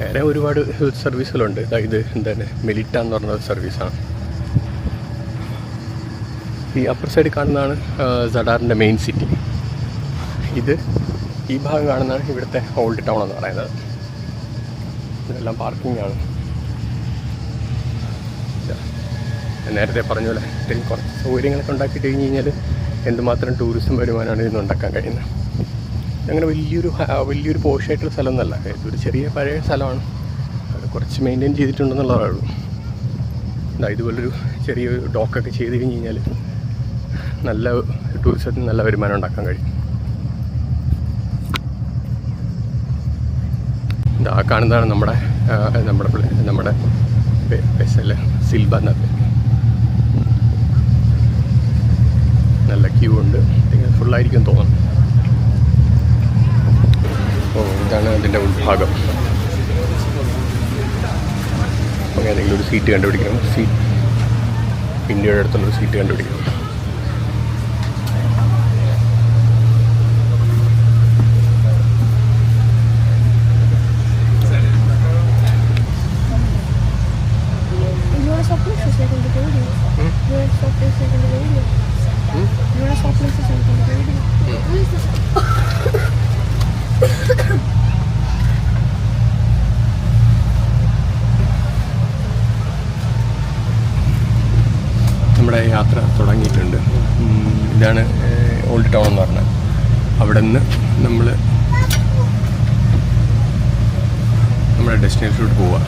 വേറെ ഒരുപാട് സർവീസുകളുണ്ട് ഇതാ എന്താണ്? മെലിറ്റ എന്ന് പറഞ്ഞ സർവീസാണ് ഈ അപ്പർ സൈഡ് കാണുന്നതാണ് സഡാറിന്റെ മെയിൻ സിറ്റി ഇത് ഈ ഭാഗം കാണുന്നതാണ് ഇവിടുത്തെ ഓൾഡ് ടൗൺ എന്ന് പറയുന്നത്. ഇതെല്ലാം പാർക്കിംഗ് ആണ്. നേരത്തെ പറഞ്ഞ പോലെ കുറച്ച് സൗകര്യങ്ങളൊക്കെ ഉണ്ടാക്കിയിട്ട് കഴിഞ്ഞ് കഴിഞ്ഞാൽ എന്തുമാത്രം ടൂറിസം വരുമാനമാണ് ഇതിന് ഉണ്ടാക്കാൻ കഴിയുന്നത്. അങ്ങനെ വലിയൊരു വലിയൊരു പോഷായിട്ടുള്ള സ്ഥലമൊന്നുമല്ല. ഒരു ചെറിയ പഴയ സ്ഥലമാണ്. അത് കുറച്ച് മെയിന്റെയിൻ ചെയ്തിട്ടുണ്ടെന്നുള്ളതേ ഉള്ളൂ. ഇതാ ഇതുപോലൊരു ചെറിയ ഡോക്കൊക്കെ ചെയ്ത് കഴിഞ്ഞ് കഴിഞ്ഞാൽ നല്ല ടൂറിസത്തിന് നല്ല വരുമാനം ഉണ്ടാക്കാൻ കഴിയും. ഇതാ കാണുന്നതാണ് നമ്മുടെ നമ്മുടെ നമ്മുടെ പെസൽ സിൽബ എന്ന നല്ല ക്യൂ ഉണ്ട്. ഫുള്ളായിരിക്കും തോന്നുന്നു. ഓ ഇതാണ് അതിന്റെ ഉൾഭാഗം. അങ്ങനെ ഏതെങ്കിലും ഒരു സീറ്റ് കണ്ടുപിടിക്കണം. സീറ്റ് ഇന്ത്യയുടെ അടുത്തുള്ളൊരു സീറ്റ് കണ്ടുപിടിക്കണം You want to swap places like in the video? You want to swap places like in the video? You want to swap places like in the video? Who is this? നമ്മുടെ യാത്ര തുടങ്ങിയിട്ടുണ്ട്. ഇതാണ് old town എന്ന് പറഞ്ഞാൽ അവിടെ നിന്ന് നമ്മൾ നമ്മുടെ ഡെസ്റ്റിനേഷനിലോട്ട് പോവുക.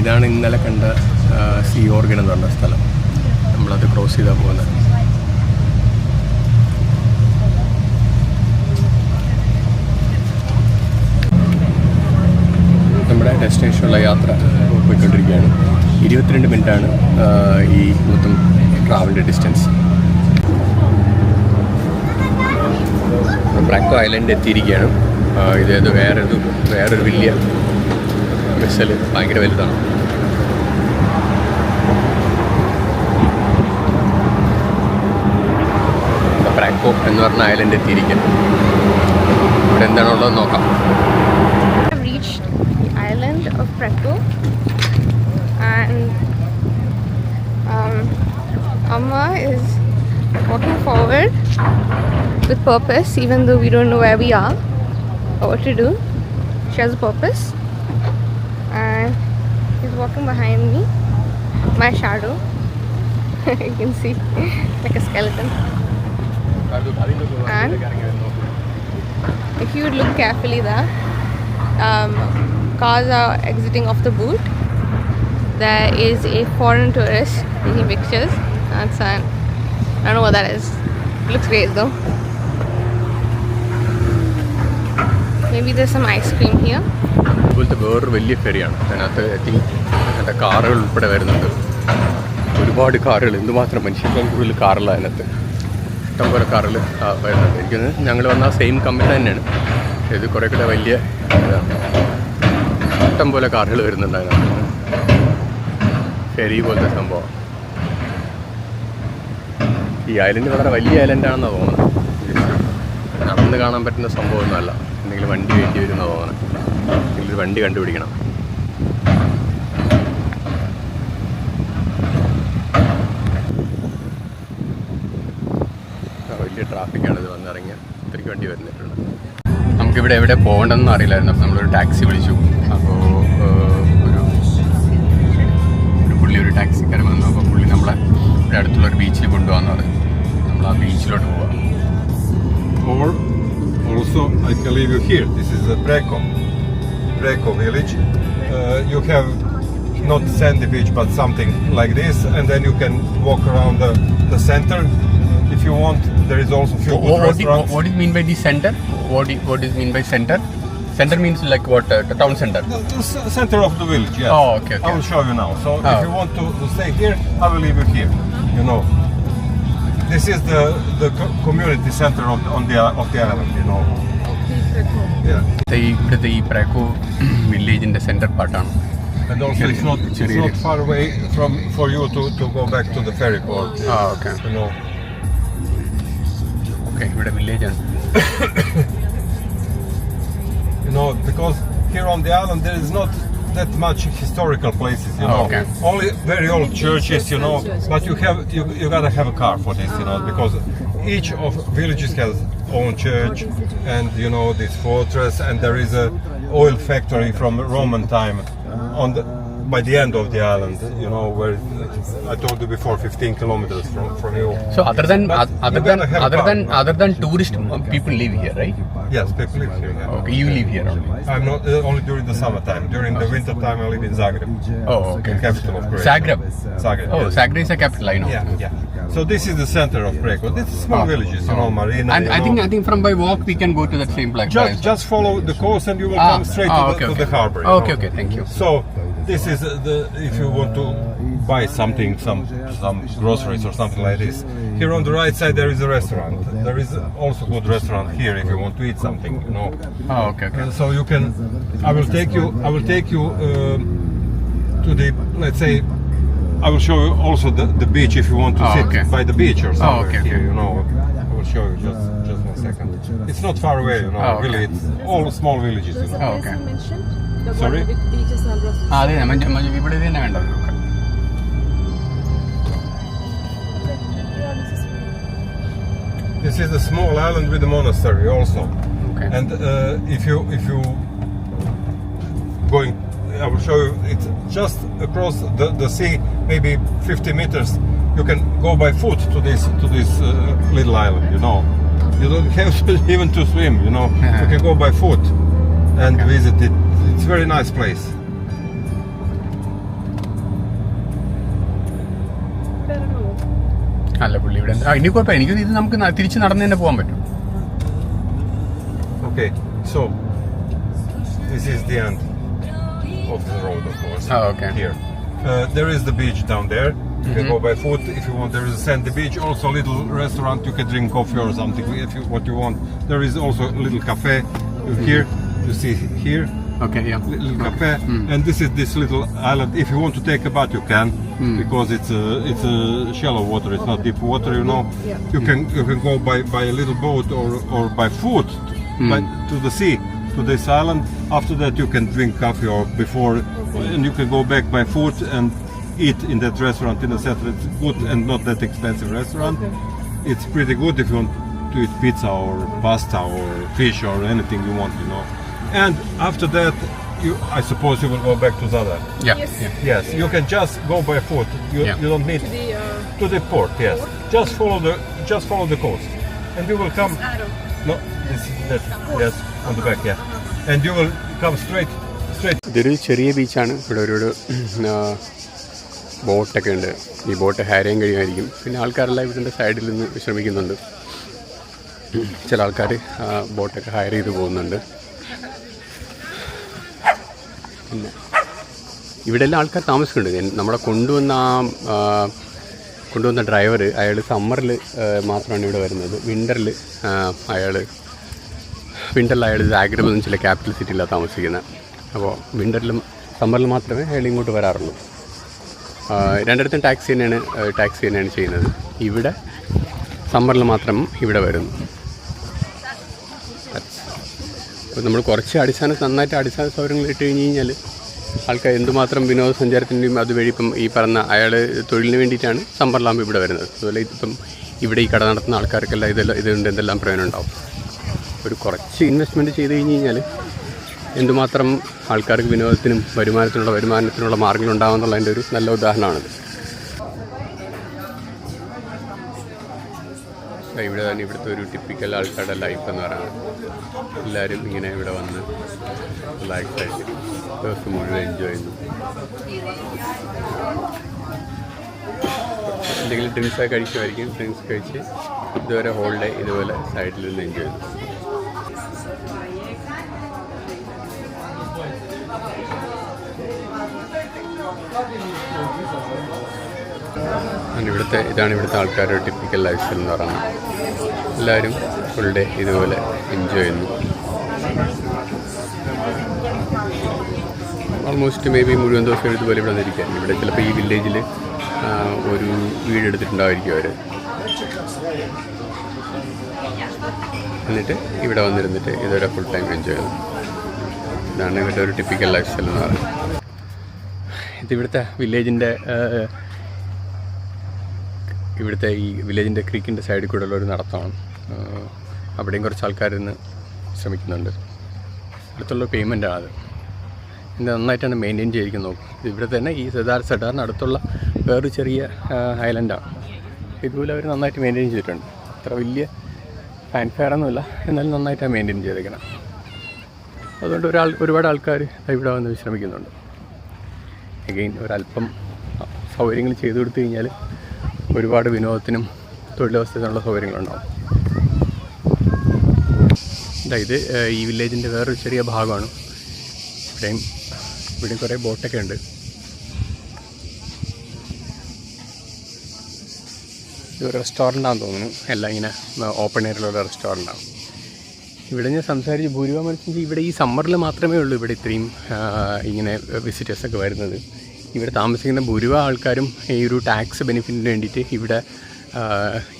ഇതാണ് ഇന്നലെ കണ്ട സീ ഓർഗൻ എന്ന് പറഞ്ഞ സ്ഥലം. നമ്മളത് ക്രോസ് ചെയ്താൽ പോകുന്നത് നമ്മുടെ ഡെസ്റ്റിനേഷനുള്ള യാത്ര പോയിക്കൊണ്ടിരിക്കുകയാണ്. ഇരുപത്തിരണ്ട് മിനിറ്റാണ് ഈ മൊത്തം ട്രാവലിന്റെ ഡിസ്റ്റൻസ് ബ്രാക്കോ ഐലൻഡ് എത്തിയിരിക്കുകയാണ്. ഇതേത് വേറൊരു വേറൊരു വലിയ വെസൽ ഭയങ്കര വലുതാണ്. ബ്രാക്കോ എന്ന് പറഞ്ഞ ഐലൻഡ് എത്തിയിരിക്കുകയാണ് ഇവിടെ എന്താണുള്ളത് നോക്കാം. And um, Amma is walking forward with purpose even though we don't know where we are or what to do. She has a purpose and she's walking behind me, my shadow. you can see like a skeleton. And if you would look carefully there, um, cars are exiting off the boot. There is a foreign tourist taking pictures. An, I don't know what that is. It looks great though. Maybe there's some ice cream here. ഇതുപോലത്തെ വേറൊരു വലിയ ഫെറിയാണ് അതിനകത്ത് എത്തി അതിന്റെ കാറുകൾ ഉൾപ്പെടെ വരുന്നുണ്ട് ഒരുപാട് കാറുകൾ എന്തുമാത്രം മനുഷ്യർക്കും കൂടുതൽ കാറുള്ള അതിനകത്ത് ഇഷ്ടംപോലെ കാറുകൾ വരുന്നുണ്ട് എനിക്ക് ഞങ്ങൾ വന്ന സെയിം കമ്പനി തന്നെയാണ് ഇത് കുറേ കൂടെ വലിയ ഇതാണ് ഇഷ്ടംപോലെ കാറുകൾ വരുന്നുണ്ട് അതിനകത്ത് പോലത്തെ സംഭവം. ഈ ഐലൻഡ് വളരെ വലിയ ഐലൻഡാണെന്നാണ് തോന്നുന്നത്. നടന്ന് കാണാൻ പറ്റുന്ന സംഭവമൊന്നുമല്ല. എന്തെങ്കിലും വണ്ടി വേണ്ടി വരുന്ന തോന്നുന്നത്. എന്തെങ്കിലും വണ്ടി കണ്ടുപിടിക്കണം. വലിയ ട്രാഫിക്കാണ് ഇത് വന്നിറങ്ങിയ. ഇത്രയ്ക്ക് വണ്ടി വരുന്നിട്ടുണ്ട് നമുക്കിവിടെ എവിടെ പോകേണ്ടതെന്ന് അറിയില്ലായിരുന്നു. അപ്പം നമ്മളൊരു ടാക്സി വിളിച്ചു. ഒരു പുള്ളി ഒരു ടാക്സിക്കാരൻ വന്നു അപ്പോൾ പുള്ളി നമ്മളെ ഇവിടെ അടുത്തുള്ള ഒരു ബീച്ചിൽ കൊണ്ടുപോകാന്ന് പറഞ്ഞു നമ്മൾ ആ ബീച്ചിലോട്ട് പോവാം Or also I can leave you here. This is the Preko, Preko village. Uh, you have not sandy beach but something like this and then you can walk around the, the center if you want. There is also few good what, do, restaurants. what do you mean by the center? What do, what does mean by center? Center means like what? Uh, the town center. The, the c- center of the village, yes. Oh, okay, okay. I will show you now. So Oh. if you want to, to stay here, I will leave you here. You know, this is the the co- community center of the, on the of the island. You know. Yeah. ഇവിടുത്തെ ഈ ഇവിടുത്തെ ഈ പ്രാക്കോ വില്ലേജിന്റെ centre പാർട്ടാണ് And also, it's not it's Chile. not far away from for you to, to go back to the ferry port. ആ okay You know. Okay ഇവിടെ village ആണ് You know, because here on the island there is not that much historical places, you Oh, know. okay. Only very old churches, you know. But you have you, you gotta have a car for this, you know, because each of villages has own church and you know this fortress and there is a oil factory from Roman time on the by the end of the island, you know, where I told you before, 15 kilometers from, from you. So other than But other than other than other than tourist um, people live here, right? Yes, people live here. yeah. Okay, you live here only. I'm not uh, only during the summertime. During the winter time, I live in Zagreb, Oh, okay. the capital of Croatia. Zagreb. Zagreb. Oh, yes. Zagreb is a capital. I know. Yeah, yeah. So this is the center of Preko. This is small Oh. villages, you know, Marina. And I know. think I think from by walk we can go to that same place. just just follow the coast and you will Ah, come straight ah, to, okay, the, to okay. the harbor. Okay, know. okay, thank you. So this is uh, the if you want to buy something, some some groceries or something like this. Here on the right side there is a restaurant. There is also good restaurant here if you want to eat something, you know. Oh, okay, okay. And so you can i will take you i will take you um, to the let's say i will show you also the, the beach if you want to Oh, sit okay. by the beach or somewhere okay, here okay. you know i will show you just just one second it's not far away you know Oh, okay. really it's all small villages you know Oh, okay. Sorry? ആ അതെ മഞ്ജു മഞ്ജു ഇവിടെ ഇത് തന്നെ വേണ്ടത് നമുക്ക് this is the small island with the monastery also Okay. and uh, if you if you going i will show you it's just across the, the sea maybe 50 meters you can go by foot to this to this uh, little island you know you don't have to, even to swim you know you can go by foot and visit it it's a very nice place അല്ല പുള്ളി ഇവിടെ ആ ഇനി കുഴപ്പമില്ല എനിക്ക് ഇത് നമുക്ക് ന- തിരിച്ച് നടന്ന് തന്നെ പോകാൻ പറ്റും okay so this is the end of the road of course Oh, okay. here uh, there is the beach down there you can go by foot if you want there is a sandy beach also a little restaurant you can drink coffee or something if you what you want there is also a little cafe here you see here Okay, yeah. Little cafe, mm. and this is this little island. If you want to take a bath, you can, mm. because it's a it's a shallow water. It's not deep water, you know. Yeah. You hmm. can you can go by by a little boat or or by foot, hmm. by, to the sea to this island. After that, you can drink coffee or before, and you can go back by foot and eat in that restaurant in the center. It's good and not that expensive restaurant. Okay. It's pretty good if you want to eat pizza or pasta or fish or anything you want, you know. And after that you i suppose you will go back to zadar yes yeah. Yes. you can just go by foot you, Yeah. you don't need to the uh, to the port yes Port? just follow the just follow the coast and you will come no this that yes on the back yeah and you will come straight straight ഇതൊരു ചെറിയ ബീച്ചാണ് ഇവിടെ ഒരു ബോട്ടൊക്കെ ഉണ്ട് ഈ boat ഹാരയും ചെയ്യാൻ കഴിയുമായിരിക്കും പിന്നെ ആൾക്കാരെല്ലാം ഇതിന്റെ സൈഡിൽ നിന്ന് വിശ്രമിക്കുന്നുണ്ട് ചില ആൾക്കാർ ബോട്ടൊക്കെ ഹയർ ചെയ്ത് പോകുന്നുണ്ട് പിന്നെ ഇവിടെ എല്ലാം ആൾക്കാർ താമസിക്കുന്നുണ്ട്. നമ്മളെ കൊണ്ടുവന്ന ആ കൊണ്ടുവന്ന ഡ്രൈവർ അയാൾ സമ്മറിൽ മാത്രമാണ് ഇവിടെ വരുന്നത്. വിന്ററിൽ അയാൾ വിന്ററിൽ അയാൾ ജാഗ്രത എന്ന് ചില ക്യാപിറ്റൽ സിറ്റിയിലാണ് താമസിക്കുന്നത് അപ്പോൾ വിന്ററിലും സമ്മറിൽ മാത്രമേ അയാൾ ഇങ്ങോട്ട് വരാറുള്ളൂ. രണ്ടിടത്തും ടാക്സി തന്നെയാണ് ടാക്സി തന്നെയാണ് ചെയ്യുന്നത്. ഇവിടെ സമ്മറിൽ മാത്രം ഇവിടെ വരുന്നു. അപ്പോൾ നമ്മൾ കുറച്ച് അടിസ്ഥാന നന്നായിട്ട് അടിസ്ഥാന സൗകര്യങ്ങൾ ഇട്ട് കഴിഞ്ഞ് കഴിഞ്ഞാൽ ആൾക്കാർ എന്തുമാത്രം വിനോദസഞ്ചാരത്തിന്റെയും അതുവഴി ഇപ്പം ഈ പറഞ്ഞ അയാൾ തൊഴിലിന് വേണ്ടിയിട്ടാണ് സമ്പർലാമ്പ് ഇവിടെ വരുന്നത്. അതുപോലെ ഇപ്പം ഇവിടെ ഈ കട നടത്തുന്ന ആൾക്കാർക്കെല്ലാം ഇതെല്ലാം ഇതുകൊണ്ട് എന്തെല്ലാം പ്രയോജനം ഉണ്ടാവും? ഒരു കുറച്ച് ഇൻവെസ്റ്റ്മെന്റ് ചെയ്ത് കഴിഞ്ഞ് കഴിഞ്ഞാൽ എന്തുമാത്രം ആൾക്കാർക്ക് വിനോദത്തിനും വരുമാനത്തിനുള്ള വരുമാനത്തിനുള്ള മാർഗങ്ങളുണ്ടാകുമെന്നുള്ളതിന്റെ ഒരു നല്ല ഉദാഹരണമാണിത്. ഇവിടെ തന്നെ ഇവിടുത്തെ ഒരു ടിപ്പിക്കൽ ആൾക്കാരുടെ ലൈഫ് എന്ന് പറയുന്നത്. എല്ലാവരും ഇങ്ങനെ ഇവിടെ വന്ന് റിലാക്സായിട്ട് ദിവസം മുഴുവൻ എൻജോയ് ചെയ്യുന്നു. എന്തെങ്കിലും ഡ്രിങ്ക്സൊക്കെ കഴിക്കുമായിരിക്കും ഡ്രിങ്ക്സ് കഴിച്ച് ഇതുവരെ ഹോളിഡേ ഇതുപോലെ സൈഡിൽ നിന്ന് എൻജോയ് ചെയ്യുന്നു. ആണ് ഇവിടുത്തെ ഇതാണ് ഇവിടുത്തെ ആൾക്കാരുടെ ടിപ്പിക്കൽ ലൈഫ് സ്റ്റൈൽ എന്ന് പറയുന്നത്. എല്ലാവരും ഫുൾ ഡേ ഇതുപോലെ എൻജോയ് ചെയ്യുന്നു. ഓൾമോസ്റ്റ് മേ ബി മുഴുവൻ ദിവസം ഇതുപോലെ ഇവിടെ വന്നിരിക്കാം ഇവിടെ ചിലപ്പോൾ ഈ വില്ലേജിൽ ഒരു വീട് എടുത്തിട്ടുണ്ടായിരിക്കും അവർ എന്നിട്ട് ഇവിടെ വന്നിരുന്നിട്ട് ഇതുവരെ ഫുൾ ടൈം എൻജോയ് ചെയ്യുന്നു. ഇതാണ് ഇവരുടെ ഒരു ടിപ്പിക്കൽ ലൈഫ് സ്റ്റൈൽ എന്ന് പറയുന്നത്. ഇത് ഇവിടുത്തെ വില്ലേജിന്റെ ഇവിടുത്തെ ഈ വില്ലേജിന്റെ ക്രീക്കിന്റെ സൈഡിൽ കൂടെയുള്ള ഒരു നടത്തമാണ്. അവിടെയും കുറച്ച് ആൾക്കാർ ഇന്ന് ശ്രമിക്കുന്നുണ്ട്. അടുത്തുള്ള പേയ്മെന്റ് ആണ് അത്. ഇത് നന്നായിട്ടാണ് മെയിന്റെയിൻ ചെയ്തിരിക്കുന്നത് നോക്കും. ഇവിടെ തന്നെ ഈ സദാർ സെഡാറിന് അടുത്തുള്ള വേറൊരു ചെറിയ ഐലൻഡാണ് ഇതുപോലെ അവർ നന്നായിട്ട് മെയിന്റെയിൻ ചെയ്തിട്ടുണ്ട്. അത്ര വലിയ ഫാൻഫെയർ ഒന്നുമില്ല എന്നാലും നന്നായിട്ടാണ് മെയിന്റെയിൻ ചെയ്തേക്കണം അതുകൊണ്ട് ഒരാൾ ഒരുപാട് ആൾക്കാർ ഇവിടെ വന്ന് വിശ്രമിക്കുന്നുണ്ട്. എഗെയിൻ ഒരല്പം സൗകര്യങ്ങൾ ചെയ്തു കൊടുത്തു കഴിഞ്ഞാൽ ഒരുപാട് വിനോദത്തിനും തൊഴിലവസ്ഥയ്ക്കുള്ള സൗകര്യങ്ങളുണ്ടാവും. ഇതാ ഈ വില്ലേജിന്റെ വേറൊരു ചെറിയ ഭാഗമാണ്. ഇവിടെയും ഇവിടെയും കുറേ ബോട്ടൊക്കെ ഉണ്ട്. ഇതൊരു റെസ്റ്റോറന്റാണെന്ന് തോന്നുന്നു. എല്ലാം ഇങ്ങനെ ഓപ്പൺ എയറിലുള്ള റെസ്റ്റോറന്റാണ്. ഇവിടെ ഞാൻ സംസാരിച്ച് ഭൂരിഭാഗം മനുഷ്യൻ ഇവിടെ ഈ സമ്മറിൽ മാത്രമേ ഉള്ളൂ ഇവിടെ ഇത്രയും ഇങ്ങനെ വിസിറ്റേഴ്സൊക്കെ വരുന്നത്. ഇവിടെ താമസിക്കുന്ന ഭൂരിഭാഗം ആൾക്കാരും ഈ ഒരു ടാക്സ് ബെനിഫിറ്റിന് വേണ്ടിയിട്ട് ഇവിടെ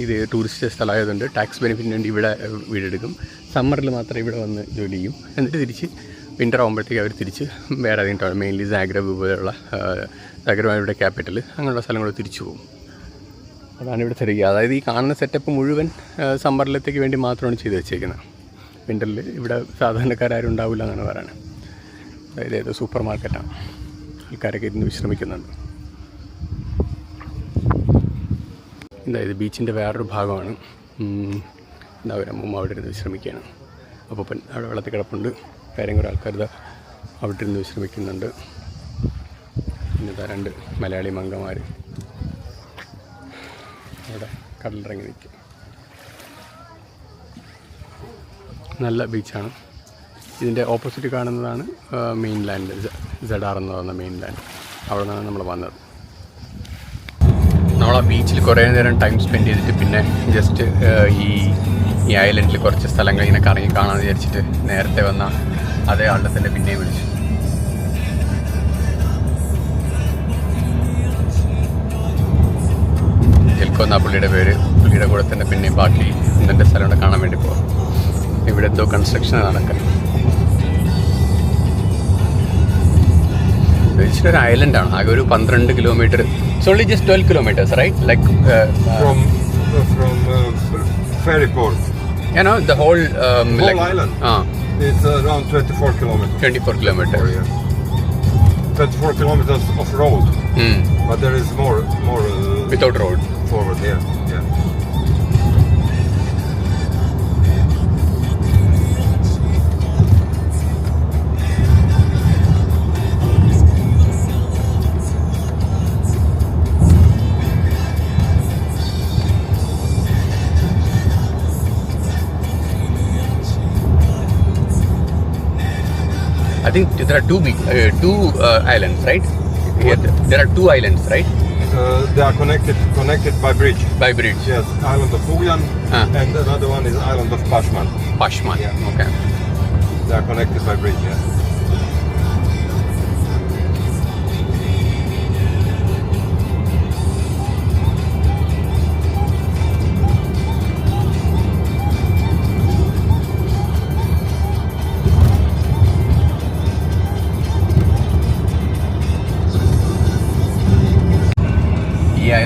ഇത് ടൂറിസ്റ്റ് സ്ഥലമായതുകൊണ്ട് ടാക്സ് ബെനിഫിറ്റിന് വേണ്ടി ഇവിടെ വീടെടുക്കും. സമ്മറിൽ മാത്രമേ ഇവിടെ വന്ന് ജോലി ചെയ്യും. എന്നിട്ട് തിരിച്ച് വിന്റർ ആകുമ്പോഴത്തേക്ക് അവർ തിരിച്ച് വേറെ ഏതെങ്കിലും മെയിൻലി സാഗ്രബ് പോലെയുള്ള ഇവിടെ ക്യാപിറ്റൽ അങ്ങനെയുള്ള സ്ഥലങ്ങൾ തിരിച്ചു പോകും. അതാണ് ഇവിടെ തിരികെ അതായത് ഈ കാണുന്ന സെറ്റപ്പ് മുഴുവൻ സമ്മറിലത്തേക്ക് വേണ്ടി മാത്രമാണ് ചെയ്ത് വെച്ചേക്കുന്നത്. വിന്ററിൽ ഇവിടെ സാധാരണക്കാരും ഉണ്ടാവില്ല എന്നാണ് പറയുന്നത്. അതായത് ഏതോ സൂപ്പർ മാർക്കറ്റാണ് ആൾക്കാരൊക്കെ ഇരുന്ന് വിശ്രമിക്കുന്നുണ്ട്. എന്താ ഇത് ബീച്ചിന്റെ വേറൊരു ഭാഗമാണ്. എന്താ പറയുക അമ്മൂമ്മ അവിടെ ഇരുന്ന് വിശ്രമിക്കുകയാണ്. അപ്പോൾ അവിടെ വെള്ളത്തിൽ കിടപ്പുണ്ട്. കാര്യം കുറേ ആൾക്കാർ ഇതാ അവിടെ ഇരുന്ന് വിശ്രമിക്കുന്നുണ്ട്. ഇതാ രണ്ട് മലയാളി മംഗമാർ അവിടെ കടലിറങ്ങി നിൽക്കും. നല്ല ബീച്ചാണ്. ഇതിന്റെ ഓപ്പോസിറ്റ് കാണുന്നതാണ് മെയിൻ ലാൻഡ് ജഡാർ എന്ന് പറയുന്ന മെയിൻ ലാൻഡ് അവിടെ നിന്നാണ് നമ്മൾ വന്നത്. നമ്മൾ ആ ബീച്ചിൽ കുറേ നേരം ടൈം സ്പെൻഡ് ചെയ്തിട്ട് പിന്നെ ജസ്റ്റ് ഈ ഈ ഐലൻഡിൽ കുറച്ച് സ്ഥലങ്ങൾ ഇങ്ങനെ കറങ്ങി കാണാമെന്ന് വിചാരിച്ചിട്ട് നേരത്തെ വന്ന അതേ ആളുടെ തന്നെ പിന്നെയും വിളിച്ചു. എൽക്കോന്ന പുള്ളിയുടെ പേര് പുള്ളിയുടെ കൂടെ തന്നെ പിന്നെയും ബാക്കി ഇന്നത്തെ സ്ഥലം കാണാൻ വേണ്ടി പോകാം ഇവിടെ എന്തോ കൺസ്ട്രക്ഷൻ നടക്കാൻ ബീച്ചിൽ ഒരു ഐലൻഡാണ് ആകെ ഒരു പന്ത്രണ്ട് kilometre it's only just twelve kilometres right like uh, from uh, ferry port. You know the whole Whole island? ആ It's around 24 kilometers. Twenty four kilometre Oh, yeah. 24 kilometers of road, but there is more more uh, without road forward here. I think there are two big, uh, two uh, islands, right? Here, there are two islands, right? Uh, they are connected connected by bridge. By bridge. Yes, island of Puglan Ah. and another one is island of Pashman. Pashman. Yeah. Okay. They are connected by bridge. Yes.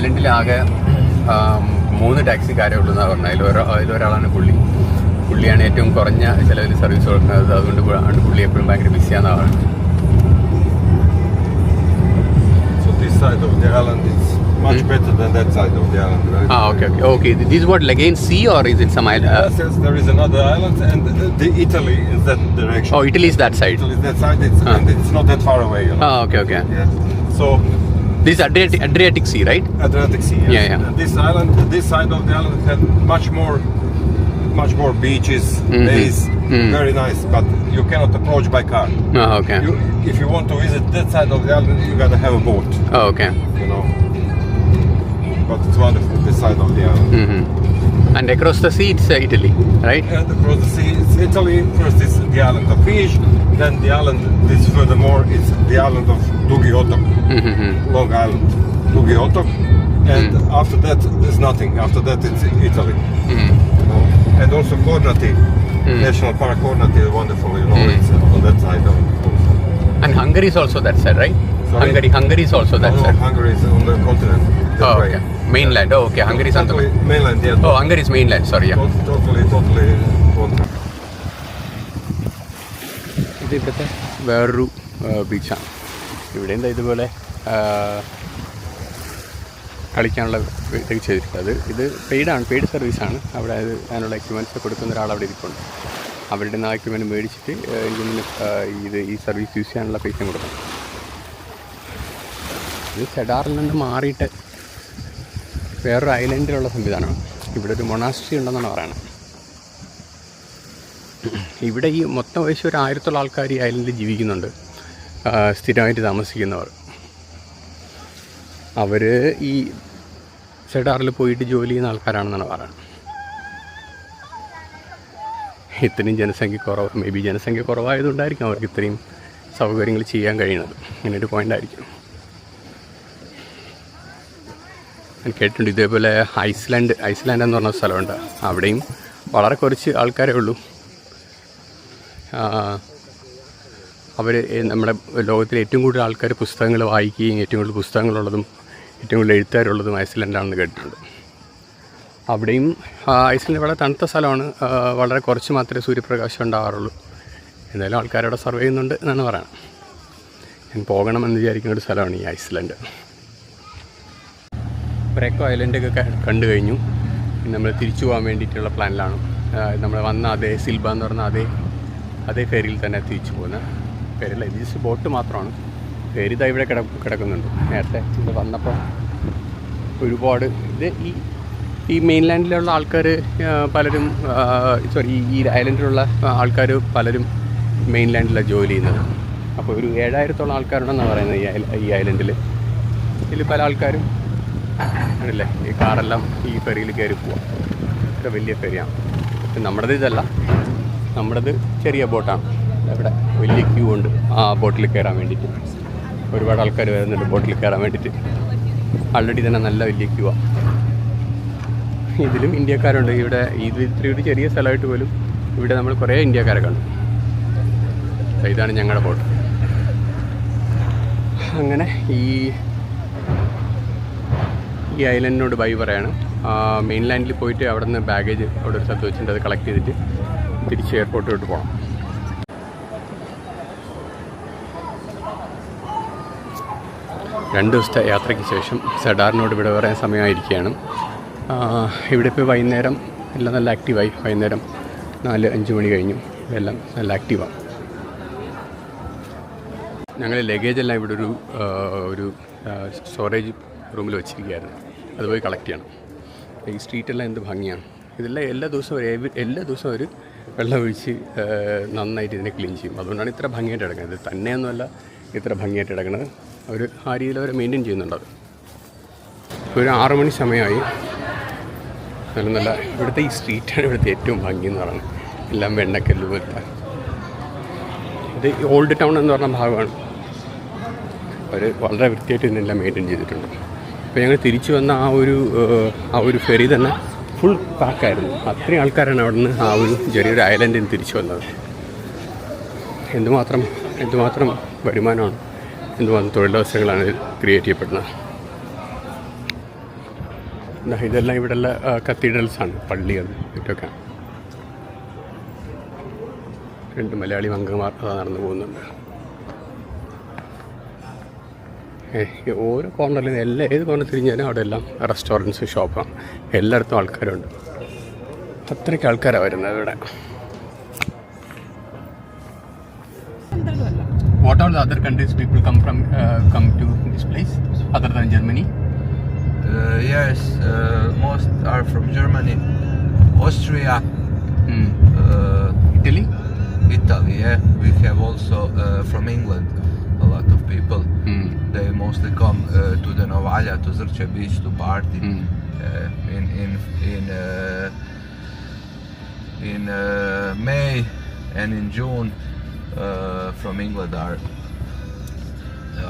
ഈ ഐലൻഡിൽ ആകെ ആം, മൂന്ന് ടാക്സിക്കാരേ ഉള്ളൂ എന്നാണ് പറഞ്ഞത് അതിലൊരാ അതിലൊരാളാണ് പുള്ളി പുള്ളിയാണ് ഏറ്റവും കുറഞ്ഞ ചിലവിൽ സർവീസ് കൊടുക്കുന്നത് അതുകൊണ്ട് പു- അതുകൊണ്ട് പുള്ളി എപ്പോഴും ഭയങ്കര ബിസിയാണെന്നാണ് പറയുന്നത് So this side of the island is much better than that side of the island. Very ah okay okay okay this what again see or is it some Yes, yes, there is another island, and the, the Italy is that direction. Oh Italy is that side Italy is that side, it's, Ah. and it's not that far away. You know? Ah okay okay Yeah. So this Adriatic, Adriatic Sea, right? Adriatic Sea. Yes. Yeah, yeah. This island, this side of the island, had much more, much more beaches, mm-hmm. bays, mm. very nice. But you cannot approach by car. Oh, okay. You, if you want to visit that side of the island, you gotta have a boat. Oh, okay. You know, but it's wonderful this side of the island. Mm-hmm. And across the sea, it's uh, Italy, right? And across the sea, it's Italy. First is the island of Fish, then the island. This furthermore is the island of Dugi Dugiotok, Long Island, Dugiotok. And after that, there's nothing. After that, it's Italy. You know. And also Cornati. National Park Hornet is wonderful, you know, Mm. it's uh, on that side of also. And Hungary is also that side, right? Sorry? Hungary, Hungary is also that No, no, side. Hungary is on the continent. that Oh, way. okay. Mainland. Oh, okay. Hungary is on the. Totally mainland, yeah. Oh, Hungary is mainland. Sorry, yeah. Tot- Totally, totally continent. ഇത് ഇവിടുത്തെ വേറൊരു ബീച്ചാണ് ഇവിടെ എന്താ ഇതുപോലെ ആ, കളിക്കാനുള്ള ഇതൊക്കെ ചെയ്തിട്ടുണ്ട് അത് ഇത് പെയ്ഡാണ് പെയ്ഡ് സർവീസാണ്. അവിടെ അത് അതിനുള്ള എക്യുപ്മെന്റ്സ് കൊടുക്കുന്ന ഒരാൾ അവിടെ ഇരിപ്പുണ്ട്. അവരുടെ നിന്ന് ആ എക്യുപ്മെന്റ് മേടിച്ചിട്ട് ഇതിന് ഇത് ഈ സർവീസ് യൂസ് ചെയ്യാനുള്ള പൈസയും കൊടുക്കണം. ഇത് സെഡാറിൽ നിന്ന് മാറിയിട്ട് വേറൊരു ഐലൻഡിലുള്ള സംവിധാനമാണ്. ഇവിടെ ഒരു മൊണാസ്ട്രി ഉണ്ടെന്നാണ് പറയുന്നത്. ഇവിടെ ഈ മൊത്തം വയസ്സ് ഒരു ആയിരത്തോളം ആൾക്കാർ ഈ ഐലൻഡിൽ ജീവിക്കുന്നുണ്ട്. സ്ഥിരമായിട്ട് താമസിക്കുന്നവർ. അവർ ഈ സെഡാറിൽ പോയിട്ട് ജോലി ചെയ്യുന്ന ആൾക്കാരാണെന്നാണ് പറയുന്നത്. ഇത്രയും ജനസംഖ്യ കുറവ് മേ ബി ജനസംഖ്യ കുറവായതുകൊണ്ടായിരിക്കും അവർക്ക് ഇത്രയും സൗകര്യങ്ങൾ ചെയ്യാൻ കഴിയുന്നത്. ഇങ്ങനൊരു ഒരു പോയിന്റ് ആയിരിക്കും. ഞാൻ കേട്ടിട്ടുണ്ട് ഇതേപോലെ ഐസ്ലാൻഡ് ഐസ്ലാൻഡ് എന്ന് പറഞ്ഞ സ്ഥലമുണ്ട്. അവിടെയും വളരെ കുറച്ച് ആൾക്കാരേ ഉള്ളൂ. അവർ നമ്മുടെ ലോകത്തിലെ ഏറ്റവും കൂടുതൽ ആൾക്കാർ പുസ്തകങ്ങൾ വായിക്കുകയും ഏറ്റവും കൂടുതൽ പുസ്തകങ്ങളുള്ളതും ഏറ്റവും കൂടുതൽ എഴുത്തുകാരുള്ളതും ഐസ്ലൻഡാണെന്ന് കേട്ടിട്ടുണ്ട്. അവിടെയും ഐസ്ലൻഡ് വളരെ തണുത്ത സ്ഥലമാണ്. വളരെ കുറച്ച് മാത്രമേ സൂര്യപ്രകാശം ഉണ്ടാകാറുള്ളൂ എന്തായാലും ആൾക്കാരവിടെ സർവേ ചെയ്യുന്നുണ്ട് എന്നാണ് പറയുന്നത്. ഞാൻ പോകണമെന്ന് വിചാരിക്കുന്ന ഒരു സ്ഥലമാണ് ഈ ഐസ്ലൻഡ്. ബ്രേക്കോ ഐലൻഡൊക്കെ കണ്ടു കഴിഞ്ഞു. നമ്മൾ തിരിച്ചു പോകാൻ വേണ്ടിയിട്ടുള്ള പ്ലാനിലാണ്. നമ്മൾ വന്ന അതേ സിൽബ എന്ന് പറഞ്ഞ അതേ അതേ ഫെറിയിൽ തന്നെ തിരിച്ചു പോകുന്നത്. ഇത് ജസ്റ്റ് ബോട്ട് മാത്രമാണ്. ഇതാ ഇവിടെ കിട കിടക്കുന്നുണ്ട്. നേരത്തെ ഇത് വന്നപ്പോൾ ഒരുപാട് ഇത് ഈ ഈ മെയിൻലാൻഡിലുള്ള ആൾക്കാർ പലരും സോറി ഈ ഐലൻഡിലുള്ള ആൾക്കാർ പലരും മെയിൻലാൻഡിലാണ് ജോലി ചെയ്യുന്നത്. അപ്പോൾ ഒരു ഏഴായിരത്തോളം ആൾക്കാരുണ്ടെന്നാണ് പറയുന്നത് ഈ ഈ ഐലൻഡിൽ ഇതിൽ പല ആൾക്കാരും ആണല്ലേ? ഈ കാറെല്ലാം ഈ ഫെറിയിൽ കയറി പോവാം. ഇത്ര വലിയ ഫെറിയാണ് നമ്മുടേത് ഇതല്ല. നമ്മുടേത് ചെറിയ ബോട്ടാണ് ഇവിടെ വലിയ ക്യൂ ഉണ്ട് ആ ബോട്ടിൽ കയറാൻ വേണ്ടിയിട്ട്. ഒരുപാട് ആൾക്കാർ വരുന്നുണ്ട് ബോട്ടിൽ കയറാൻ വേണ്ടിയിട്ട് ആൾറെഡി തന്നെ നല്ല വലിയ ക്യൂ ആണ് ഇതിലും ഇന്ത്യക്കാരുണ്ട്. ഇവിടെ ഇത് ഇത്ര ഒരു ചെറിയ സ്ഥലമായിട്ട് പോലും ഇവിടെ നമ്മൾ കുറേ ഇന്ത്യക്കാരെ കണ്ടു. ദാ ഇതാണ് ഞങ്ങളുടെ ബോട്ട് അങ്ങനെ ഈ ഈ ഐലൻഡിനോട് ബൈ പറയാണ്. മെയിൻ ലാൻഡിൽ പോയിട്ട് അവിടെ നിന്ന് ബാഗേജ് അവിടെ ഒരു സ്ഥലത്ത് വെച്ചിട്ട് അത് കളക്ട് ചെയ്തിട്ട് തിരിച്ച് എയർപോർട്ടിലോട്ട് പോകണം രണ്ട് ദിവസത്തെ യാത്രയ്ക്ക് ശേഷം സെഡാറിനോട് ഇവിടെ പറയാൻ സമയമായിരിക്കുകയാണ്. ഇവിടെ ഇപ്പോൾ വൈകുന്നേരം എല്ലാം നല്ല ആക്റ്റീവായി വൈകുന്നേരം നാല് അഞ്ച് മണി കഴിഞ്ഞു. എല്ലാം നല്ല ആക്റ്റീവാണ് ഞങ്ങൾ ലഗേജ് എല്ലാം ഇവിടെ ഒരു ഒരു സ്റ്റോറേജ് റൂമിൽ വെച്ചിരിക്കുകയായിരുന്നു. അത് പോയി കളക്ട് ചെയ്യണം. ഈ സ്ട്രീറ്റെല്ലാം എന്ത് ഭംഗിയാണ്. ഇതെല്ലാം എല്ലാ ദിവസവും എല്ലാ ദിവസവും ഒരു വെള്ളം ഒഴിച്ച് ആ, നന്നായിട്ട് ഇതിനെ ക്ലീൻ ചെയ്യും. അതുകൊണ്ടാണ് ഇത്ര ഭംഗിയായിട്ട് കിടക്കുന്നത്. തന്നെയൊന്നുമല്ല ഇത്ര ഭംഗിയായിട്ട് കിടക്കുന്നത്. അവർ ആ രീതിയിൽ അവർ മെയിന്റെയിൻ ചെയ്യുന്നുണ്ട് അത്. ഒരു ആറു മണി സമയമായി. നല്ല നല്ല ഇവിടുത്തെ ഈ സ്ട്രീറ്റാണ് ഇവിടുത്തെ ഏറ്റവും ഭംഗി എന്ന് പറയുന്നത്. എല്ലാം വെണ്ണക്കല്ല് പോലത്തെ. ഇത് ഓൾഡ് ടൗൺ എന്ന് പറഞ്ഞ ഭാഗമാണ്. അവർ വളരെ വൃത്തിയായിട്ട് ഇതിനെല്ലാം മെയിന്റെയിൻ ചെയ്തിട്ടുണ്ട്. അപ്പോൾ ഞങ്ങൾ തിരിച്ചു വന്ന ആ ഒരു ആ ഒരു ഫെറി തന്നെ ഫുൾ പാക്കായിരുന്നു അത്രയും ആൾക്കാരാണ് അവിടെ നിന്ന് ആ ഒരു ചെറിയൊരു ഐലൻഡിൽ തിരിച്ചു വന്നത്. എന്തുമാത്രം എന്തുമാത്രം വരുമാനമാണ്. എന്തുമാത്രം തൊഴിലവസരങ്ങളാണ് ക്രിയേറ്റ് ചെയ്യപ്പെടുന്നത്. എന്നാ ഇതെല്ലാം ഇവിടെയുള്ള കത്തീഡ്രൽസാണ് പള്ളികൾ ഇതൊക്കെ. രണ്ട് മലയാളി അംഗമാർ അതാ നടന്നു പോകുന്നുണ്ട്. ഓരോ കോർണറിലും എല്ലാ ഏത് കോർണർ തിരിഞ്ഞാലും അവിടെ എല്ലാം റെസ്റ്റോറന്റ്സ് ഷോപ്പാണ് എല്ലായിടത്തും ആൾക്കാരുണ്ട്. അത്രയ്ക്ക് ആൾക്കാരാണ് വരുന്നത് ഇവിടെ. what are the other countries people come from uh, come to this place other than Germany? Uh, yes, uh, most are from Germany, Austria. Hmm. Uh, Italy. Italy, yeah. We have also uh, from England a lot of people. Hmm. They mostly come uh, to the Novaya to Zrče beach to party. Hmm. In in in in May and in June uh, from England are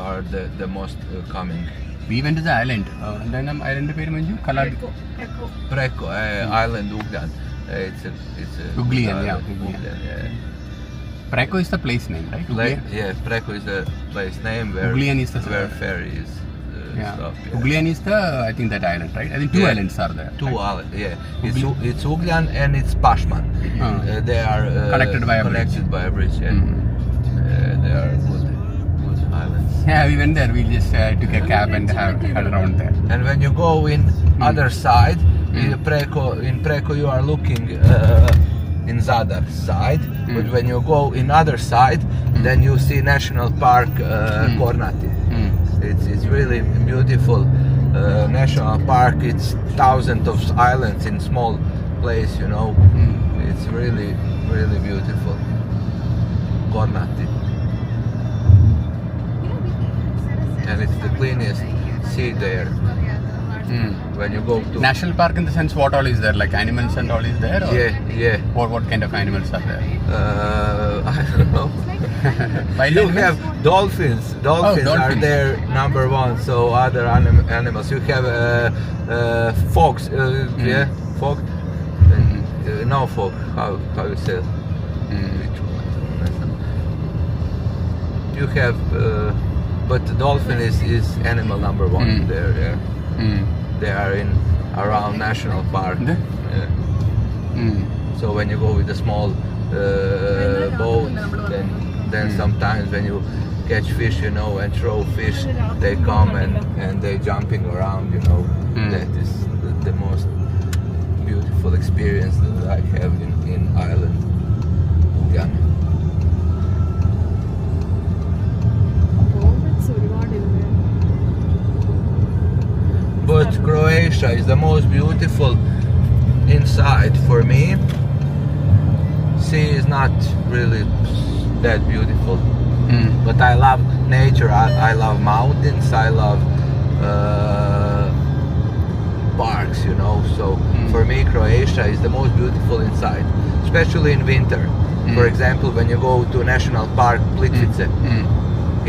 are the the most uh, coming. We went to the island എന്താണ് island പേര് Manju Kala Preko uh, Island Ugljan. Uh, it's a, it's a Uglian, uh, yeah, Uglian. Uglian, yeah. Praco is the place name, right? Like, Uglian? yeah, Preko is the place name where Uglian is the- where ferry is. Yeah. stop, yeah. Uglian is the, I think that island, right? I think two Yeah. islands are there. Two right? islands, yeah. It's it's Uglian and it's Pashman. Ah. Uh, they are uh, Connected by a bridge. connected by a bridge. Yeah. Mhm. Uh, they are good, good islands. Yeah, we went there. We just uh, took a cab and have, had around there. And when you go in Hmm. other side, in Preko, in Preko you are looking uh, in Zadar side, Hmm. but when you go in other side, then you see National Park uh, Hmm. Kornati. It's, it's really beautiful uh, national park. It's thousands of islands in small place, you know. Mm. It's really, really beautiful. Kornati. And it's the cleanest sea there. Mm. When you go to National park in the sense, what all is there? Like animals and all is there? Or yeah, yeah. What, what kind of animals are there? Uh, I don't know. Wild you animals? have dolphins. Dolphins, are dolphins. there number one. So other anim- animals. You have uh, uh, fox. Uh, Mm. Yeah, fox. Uh, no fox. How how you say? Mm. You have, uh, but the dolphin is, is animal number one Mm. there. Yeah, Mm. they are in around national park. The- Yeah. Mm. So when you go with a small uh, boat, then then Mm. sometimes when you catch fish, you know, and throw fish, they come and and they jumping around, you know. Mm. That is the, the most beautiful experience that I have in in Ireland. Yeah. But Croatia is the most beautiful inside for me. Sea is not really that beautiful, Mm. but I love nature. I, I love mountains. I love uh, parks, you know. So Mm. for me, Croatia is the most beautiful inside, especially in winter. For Mm. example, when you go to National Park Plitvice Mm.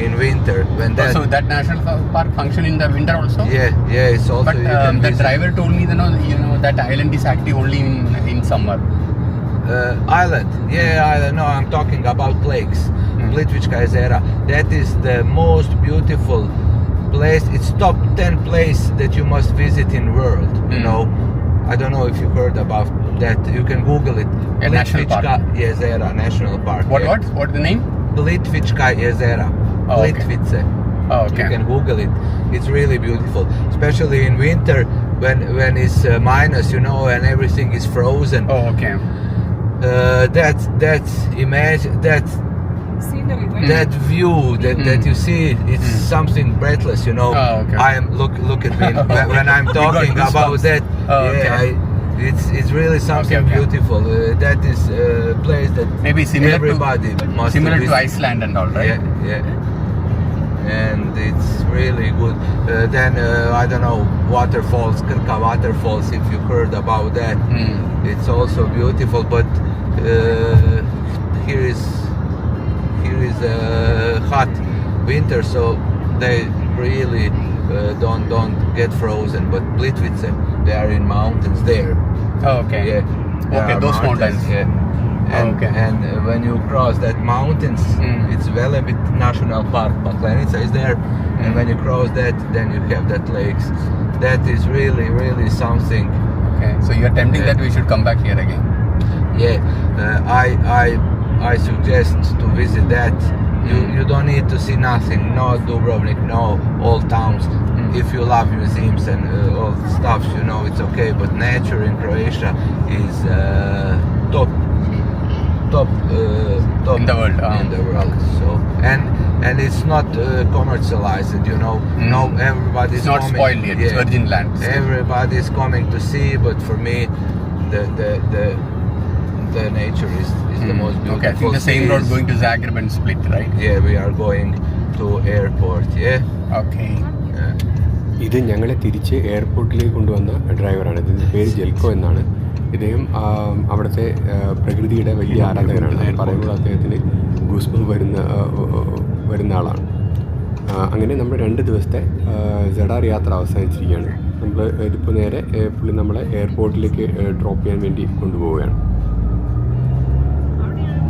in winter, when that so that national park function in the winter also? yeah yeah it's also But um, the visit. driver told me that you know that island is active only in in summer. Uh, island. Yeah, island. No, I'm talking about lakes. Mm. Plitvička jezera. That is the most beautiful place. It's top 10 place that you must visit in world. You Mm. know, I don't know if you heard about that. You can Google it. National. Plitvička jezera National Park. What yeah. what what the name? Plitvička jezera. Oh, okay. Plitvice. Oh, You can Google it. It's really beautiful, especially in winter when when it's uh, minus, you know, and everything is frozen Oh, okay. Uh, that that image that Scenery, right? that view that, that Mm. you see it's Mm. something breathless you know Oh, okay. i am look look at me when, when i'm talking about that Oh, yeah okay. I, it's it's really something okay. beautiful uh, that is a place that Maybe similar everybody to must similar to. Iceland and all, right? yeah yeah and it's really good uh, then uh, i don't know waterfalls Krka waterfalls if you heard about that Mm. it's also beautiful but uh, here is here is a hot winter so they really uh, don't don't get frozen but Plitvice they are in mountains there Oh, okay. yeah Okay, those mountains. yeah and, okay. and uh, when you cross that mountains Mm. it's bit National Park Paklenica is there and Mm. when you cross that then you have that lakes that is really really something Okay. So you're tempting Yeah. that we should come back here again. yeah uh, i i i suggest to visit that you Mm. you don't need to see nothing no dubrovnik no old towns Mm. if you love museums and uh, all stuff you know it's okay but nature in croatia is uh, top top uh, top In the world, Um. in the world so and and it's not uh, commercialized you know Mm. no everybody's It's not coming- spoiled yet. It's yeah. virgin land. Everybody's coming to see, but for me, the the the, the nature is, is the Mm. most beautiful. Okay, I think the same road going to Zagreb and Split, right? Yeah, we are going to airport. Yeah. Okay. yeah. ഇത് ഞങ്ങളെ തിരിച്ച് എയർപോർട്ടിലേക്ക് കൊണ്ടുവന്ന ഡ്രൈവറാണ് ഇതിന്റെ പേര് ജെൽക്കോ എന്നാണ് ഇദ്ദേഹം അവിടുത്തെ പ്രകൃതിയുടെ വലിയ ആരാധകനാണ് പറയുമ്പോൾ അദ്ദേഹത്തിന് ഗൂസ്ബം വരുന്ന വരുന്ന ആളാണ്. അങ്ങനെ നമ്മൾ രണ്ട് ദിവസത്തെ ജഡാർ യാത്ര അവസാനിച്ചിരിക്കുകയാണ്. നമ്മൾ ഇതിപ്പോൾ നേരെ പുള്ളി നമ്മളെ എയർപോർട്ടിലേക്ക് ഡ്രോപ്പ് ചെയ്യാൻ വേണ്ടി കൊണ്ടുപോവുകയാണ്.